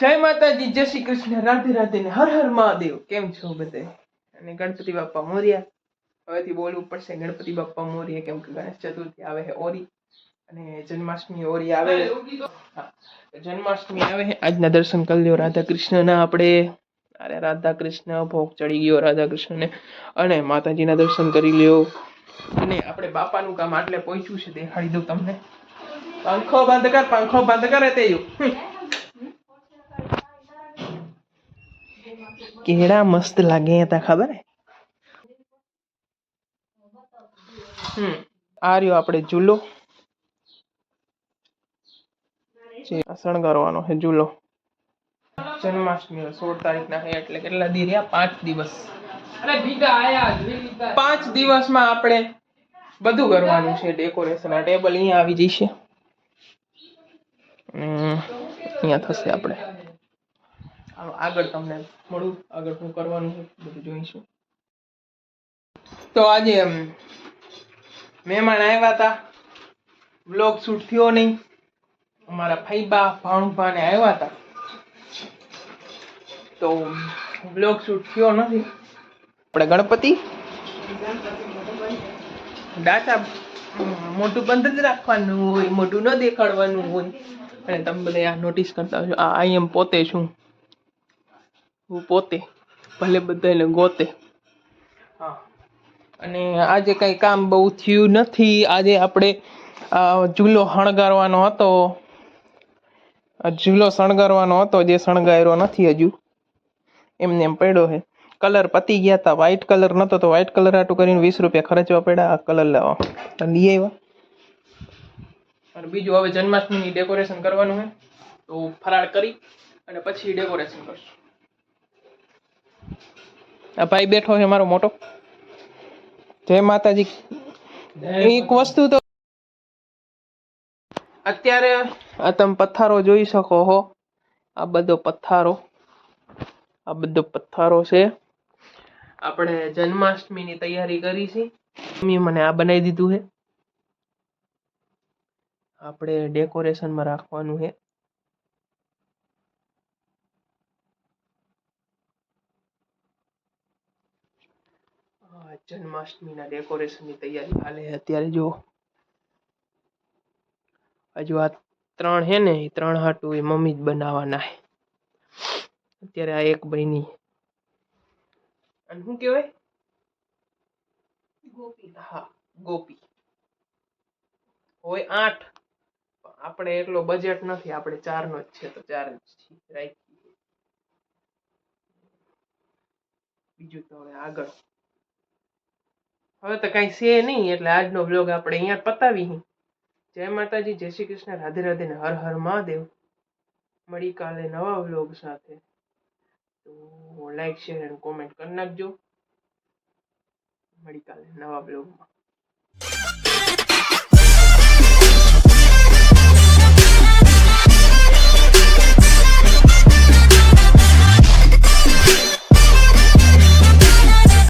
જય માતાજી, જય શ્રી કૃષ્ણ. રાધે રાધે ને હર હર મહાદેવ. કેમ છો બધે? અને ગણપતિ બાપ્પા મોર્યા. હવેથી બોલવું પડશે, ગણપતિ બાપ્પા મોર્યા કેમ કે ગણેશ ચતુર્થી આવે છે ઓરી અને જન્માષ્ટમી ઓરી આવે. જન્માષ્ટમી આવે આજના દર્શન કરી લ્યો રાધા કૃષ્ણના આપણે. અરે રાધા કૃષ્ણ ભોગ ચડી ગયો રાધા કૃષ્ણને અને માતાજીના દર્શન કરી લ્યો. અને આપણે બાપાનું કામ આટલે પહોંચ્યું છે, દેખાડી દઉં તમને. પાંખો બંધ કર, પાંખો બંધ કરે તે કેળા મસ્ત લાગે હતા ખબર? હે હમ આ રહ્યો આપણે ઝૂલો. શણગારવાનો છે ઝૂલો. જન્માષ્ટમી સોળ તારીખ ના એટલે કેટલા દી રહ્યા? પાંચ દિવસ. પાંચ દિવસમાં આપણે બધું કરવાનું છે ડેકોરેશન. આ ટેબલ અહીંયા આવી જશે. અહીંયા થશે આપણે. આગળ તમને મળું. આગળ શું કરવાનું બધું જોઈશું. તો આજે મહેમાન આવ્યા હતા. બ્લોગ શૂટ થયો નહીં. અમારા ફાઈબા ભાણુભા ને આવ્યા હતા. તો બ્લોગ શૂટ થયો નથી. આપણે ગણપતિ? ડાટા મોટું બંધ જ રાખવાનું હોય, મોટું ન દેખાડવાનું હોય. અને તમે બધા નોટિસ કરતા હશો, આ આઈ એમ પોતે છું. હું પોતે ભલે બધાને ગોતે. હા. અને આજે કંઈ કામ બહુ થયું નથી. આજે આપણે ચૂલો શણગારવાનો હતો. ચૂલો શણગારવાનો હતો જે શણગાર્યો નથી હજુ. એમને એમ પડ્યો છે. કલર પતી ગયા હતા વ્હાઇટ કલર નહોતો તો વ્હાઇટ કલર આટું કરીને વીસ રૂપિયા ખર્ચવા પડ્યા. આ કલર લાવવા લઈ આવ્યા. અને બીજું હવે જન્માષ્ટમીની ડેકોરેશન કરવાનું છે. તો ફરાળ કરી અને પછી ડેકોરેશન કરશું. આ ભાઈ બેઠો છે મારો મોટો. જય માતાજી. એક વસ્તુ તો અત્યારે આ તમે પથ્થારો જોઈ શકો છો આ બધો પથ્થારો આ બધો પથ્થારો છે. આપણે જન્માષ્ટમીની તૈયારી કરી છે. મમ્મીએ મને આ બનાવી દીધું છે. આપણે ડેકોરેશનમાં રાખવાનું છે આ જન્માષ્ટમીના ડેકોરેશનની તૈયારી હાલે અત્યારે જો હજુ આ ત્રણ હે ને એ ત્રણ હાટું એ મમ્મી જ બનાવવાના છે. અત્યારે આ એક બની. અને શું કહેવાય? ગોપી. હા ગોપી. હોય આઠ. આપણે એટલો બજેટ નથી આપણે ચાર નો જ છે તો ચાર જ રાખીએ. બીજું તો હવે આગળ. હવે તો કઈ છે નહીં, એટલે આજનો બ્લોગ આપણે અહીંયા પતાવી જય માતાજી, જય શ્રી કૃષ્ણ, રાધે રાધે ને હર હર મહાદેવ. મળી કાલે નવા બ્લોગ સાથે. તો લાઈક શેર અને કોમેન્ટ કરી નાખજો. મળી કાલે નવા બ્લોગમાં